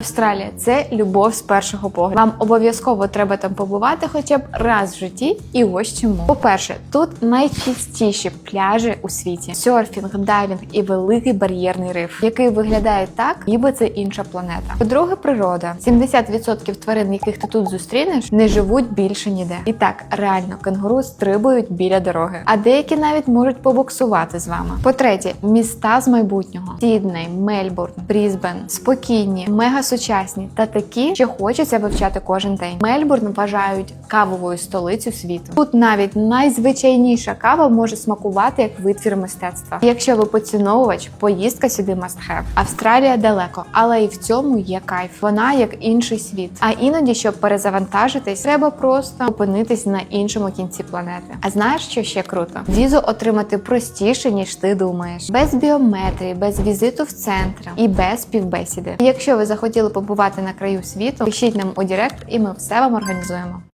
Австралія це любов з першого погляду. Вам обов'язково треба там побувати хоча б раз в житті. І ось чому. По-перше, тут найчистіші пляжі у світі: серфінг, дайвінг і великий бар'єрний риф, який виглядає так, ніби це інша планета. По-друге, природа. 70% тварин, яких ти тут зустрінеш, не живуть більше ніде. І так, реально, кенгуру стрибують біля дороги, а деякі навіть можуть побоксувати з вами. По-третє, міста з майбутнього: Сідней, Мельбурн, Брізбен, спокійні, мега сучасні та такі, що хочеться вивчати кожен день. Мельбурн вважають кавовою столицю світу. Тут навіть найзвичайніша кава може смакувати як витвір мистецтва. Якщо ви поціновувач, поїздка сюди must have. Австралія далеко, але і в цьому є кайф. Вона як інший світ. А іноді, щоб перезавантажитись, треба просто опинитись на іншому кінці планети. А знаєш, що ще круто? Візу отримати простіше ніж ти думаєш, без біометрії, без візиту в центр і без співбесіди. Якщо ви захотіли побувати на краю світу, пишіть нам у Директ, і ми все вам організуємо.